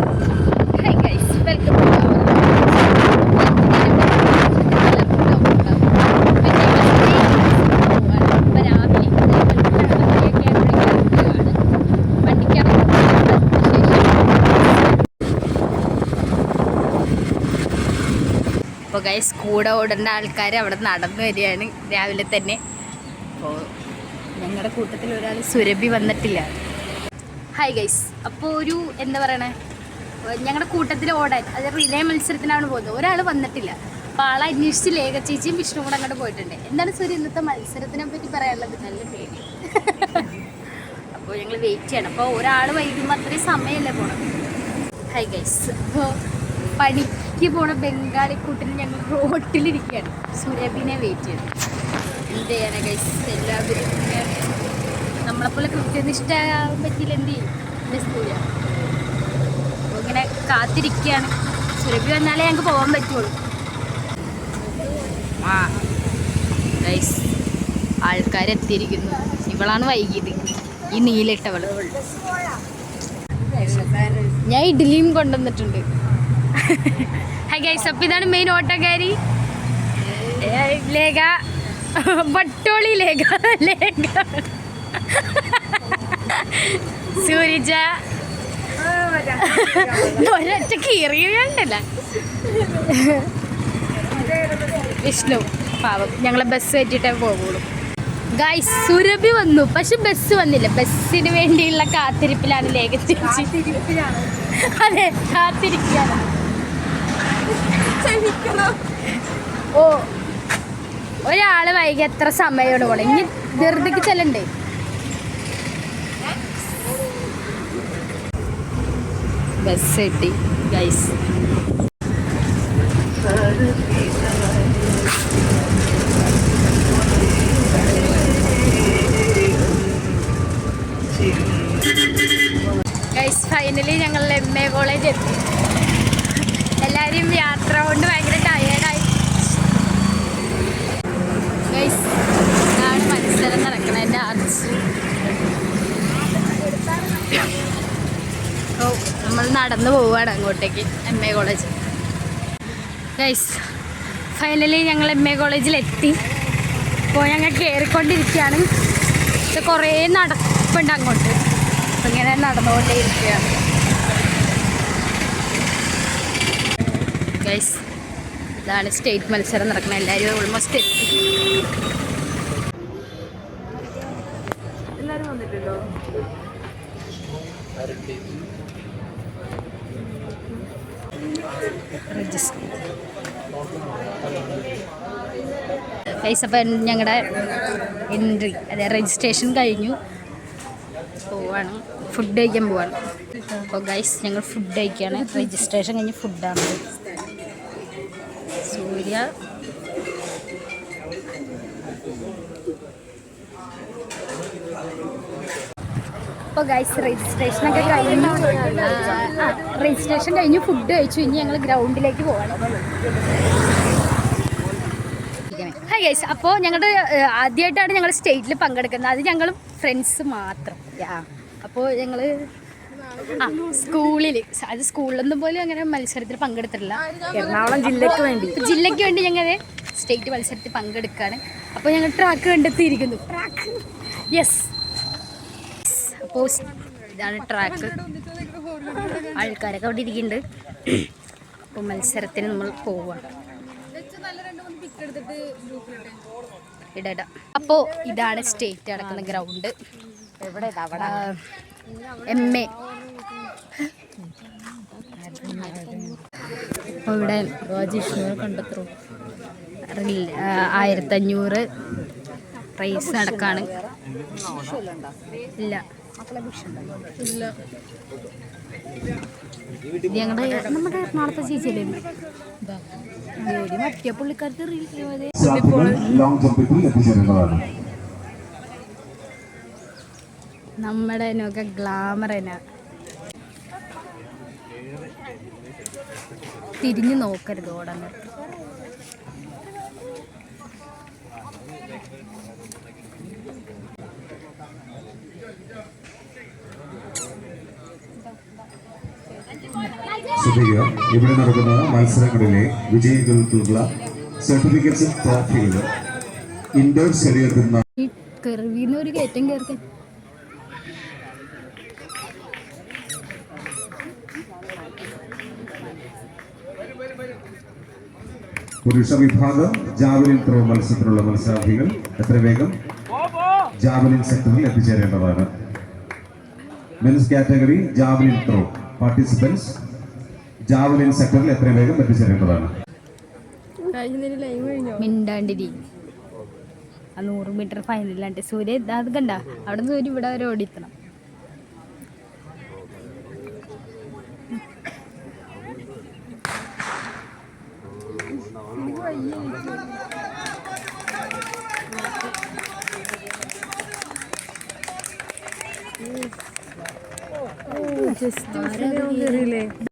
Our അപ്പോൾ guys കൂടെ ഓടേണ്ട ആൾക്കാർ അവിടെ നടന്നു വരികയാണ്. രാവിലെ തന്നെ. അപ്പോൾ ഞങ്ങളുടെ കൂട്ടത്തിൽ ഒരാൾ സുരഭി വന്നിട്ടില്ല. ഹായ് ഗൈസ് അപ്പോൾ ഒരു എന്താ പറയണേ? ഞങ്ങളുടെ കൂട്ടത്തിൽ ഓടാൻ അത് റിലേ മത്സരത്തിനാണ് പോകുന്നത്. ഒരാൾ വന്നിട്ടില്ല. അപ്പോൾ ആളെ അന്വേഷിച്ച് ലേഖ ചേച്ചിയും വിഷ്ണു കൂടെ അങ്ങോട്ട് പോയിട്ടുണ്ട്. എന്താണ് സൂര്യ ഇന്നത്തെ മത്സരത്തിനെ പറ്റി പറയാനുള്ളത്? നല്ല പേടി. അപ്പോൾ ഞങ്ങൾ വെയിറ്റ് ചെയ്യണം. അപ്പോൾ ഒരാൾ വൈകുമ്പോൾ അത്രയും സമയമല്ലേ പോകണം ഹൈ ഗൈസ് അപ്പോൾ പണിക്ക് പോണ ബംഗാളി കൂട്ടിന് ഞങ്ങൾ റോട്ടിലിരിക്കുകയാണ് സുരഭിനെ വെയിറ്റ് ചെയ്യണം. എന്ത് ചെയ്യാനാണ് ഗൈസ് എല്ലാവരും നമ്മളെപ്പോലെ കൃത്യനിഷ്ഠ പറ്റിയില്ല എന്ത് ചെയ്യും? എന്റെ അപ്പോൾ ഇങ്ങനെ കാത്തിരിക്കുകയാണ്. സുരഭി വന്നാലേ ഞങ്ങൾക്ക് പോകാൻ പറ്റുള്ളൂ. ആ ഗൈസ് ആൾക്കാരെത്തിയിരിക്കുന്നു. ഇവളാണ് വൈകിയത്. ഈ നീലിട്ടവൾ. ഞാൻ ഇഡ്ഡലിയും കൊണ്ടുവന്നിട്ടുണ്ട്. ഹൈ ഗൈസ് അപ്പം ഇതാണ് മെയിൻ ഓട്ടോക്കാരി. ലേഖ. പട്ടോളി ലേഖ. ലേഖ. സൂരിജ. ഒരൊറ്റ കീറിയണ്ടല്ല വിഷ്ണു പാവം. ഞങ്ങളെ ബസ് കയറ്റിട്ടേ പോകുള്ളൂ ഗായ്സ് സുരഭി വന്നു. പക്ഷെ ബസ് വന്നില്ല. ബസ്സിന് വേണ്ടിയുള്ള കാത്തിരിപ്പിലാണ് ലേഖ തിരിച്ച് അതെ കാത്തിരിക്കുകയാണ്. ഓ ഒരാൾ വൈകി എത്ര സമയമാണ് പോണെ? ഇനി ധൃതിക്ക് ചെല്ലണ്ടേ? ബസ് കിട്ടി ഗൈസ് ഗൈസ് ഫൈനലി ഞങ്ങൾ എം എ കോളേജ് എത്തി. എല്ലാവരും യാത്ര കൊണ്ട് ഭയങ്കര ടയേർഡായി ഗൈസ് ഇതാണ് മത്സരം നടക്കണം എന്റെ ആർട്സ് ഓ നമ്മൾ നടന്നു പോവുകയാണ് അങ്ങോട്ടേക്ക് M A college guys finally ഞങ്ങൾ എം എ കോളേജിലെത്തി അപ്പോൾ ഞങ്ങൾ കയറിക്കൊണ്ടിരിക്കുകയാണ് പക്ഷെ കുറേ നടപ്പുണ്ട് അങ്ങോട്ട്. ഇങ്ങനെ നടന്നുകൊണ്ടേ ഇരിക്കുകയാണ് ഗൈസ് ഇതാണ് സ്റ്റേറ്റ് മത്സരം നടക്കുന്നത്. എല്ലാവരും ഓൾമോസ്റ്റ് എത്തി. ഗൈസ് അപ്പം ഞങ്ങളുടെ എൻട്രി അതെ രജിസ്ട്രേഷൻ കഴിഞ്ഞു. പോവാണ്. ഫുഡ് കഴിക്കാൻ പോവാണ്. അപ്പോൾ ഗൈസ് ഞങ്ങൾ ഫുഡ് കഴിക്കുകയാണ് രജിസ്ട്രേഷൻ കഴിഞ്ഞ് ഫുഡാണ് സൂര്യ. അപ്പോൾ ഗൈസ് രജിസ്ട്രേഷനൊക്കെ കഴിഞ്ഞു. രജിസ്ട്രേഷൻ കഴിഞ്ഞു ഫുഡ് കഴിച്ചു. ഇനി ഞങ്ങൾ ഗ്രൗണ്ടിലേക്ക് പോകണം. ഹൈ ഗൈസ് അപ്പോൾ ഞങ്ങളുടെ ആദ്യമായിട്ടാണ് ഞങ്ങൾ സ്റ്റേറ്റിൽ പങ്കെടുക്കുന്നത്. അത് ഞങ്ങളും ഫ്രണ്ട്സ് മാത്രം. അപ്പോൾ ഞങ്ങൾ ആ സ്കൂളിൽ അത് സ്കൂളിലൊന്നും പോലും അങ്ങനെ മത്സരത്തിൽ പങ്കെടുത്തിട്ടില്ല. എറണാകുളം ജില്ലയ്ക്ക് വേണ്ടി. ജില്ലയ്ക്ക് വേണ്ടി ഞങ്ങൾ സ്റ്റേറ്റ് മത്സരത്തിൽ പങ്കെടുക്കുകയാണ് അപ്പോൾ ഞങ്ങൾ ട്രാക്ക് കണ്ടെത്തിയിരിക്കുന്നു. ട്രാക്ക് യെസ് ഇതാണ് ട്രാക്ക് ആൾക്കാരൊക്കെ അവിടെ ഇരിക്കുന്നുണ്ട് അപ്പോൾ മത്സരത്തിന് നമ്മൾ പോവുകയാണ് ഇടട. അപ്പോൾ ഇതാണ് സ്റ്റേറ്റ് നടക്കുന്ന ഗ്രൗണ്ട് എവിടെ എം എ ഇവിടെ കണ്ടെത്തോ ആയിരത്തഞ്ഞൂറ് റേസ് നടക്കാണ്. ഇല്ല. ഇല്ല. ഇത് ഞങ്ങളുടെ നമ്മുടെ എറണാകുളത്തെ ചേച്ചിയല്ലേ? ജോലി മറ്റേ പുള്ളിക്കാരത്ത് നമ്മുടെ ഒക്കെ ഗ്ലാമർ തന്നെ തിരിഞ്ഞു നോക്കരുത് ഓടാൻ ശ്രദ്ധിക്കുക. ഇവിടെ നടക്കുന്ന മത്സരങ്ങളിലെ വിജയികൾക്കുള്ള സർട്ടിഫിക്കറ്റ്സും ട്രോഫികളും ഇൻഡോർ സ്റ്റേഡിയത്തിൽ നിന്ന് കയറ്റം കയറി പുരുഷ വിഭാഗം ജാവലിൻ ത്രോ മത്സരത്തിലുള്ള മത്സരാർത്ഥികൾ. എത്ര വേഗം? ജാവലിൻ സെക്ടറിൽ എത്തിച്ചേരേണ്ടതാണ്. Men's category javelin throw participants javelin സെക്ടറിൽ എത്രയും വേഗം എത്തിച്ചേരേണ്ടതാണ്. മിണ്ടാണ്ടിരി. ആ നൂറ് മീറ്റർ ഫൈനലാണ്ട് സൂര്യ അത് കണ്ട? അവിടെ നിന്ന് സൂര്യ ഇവിടെ വരെ ഓടിത്തണം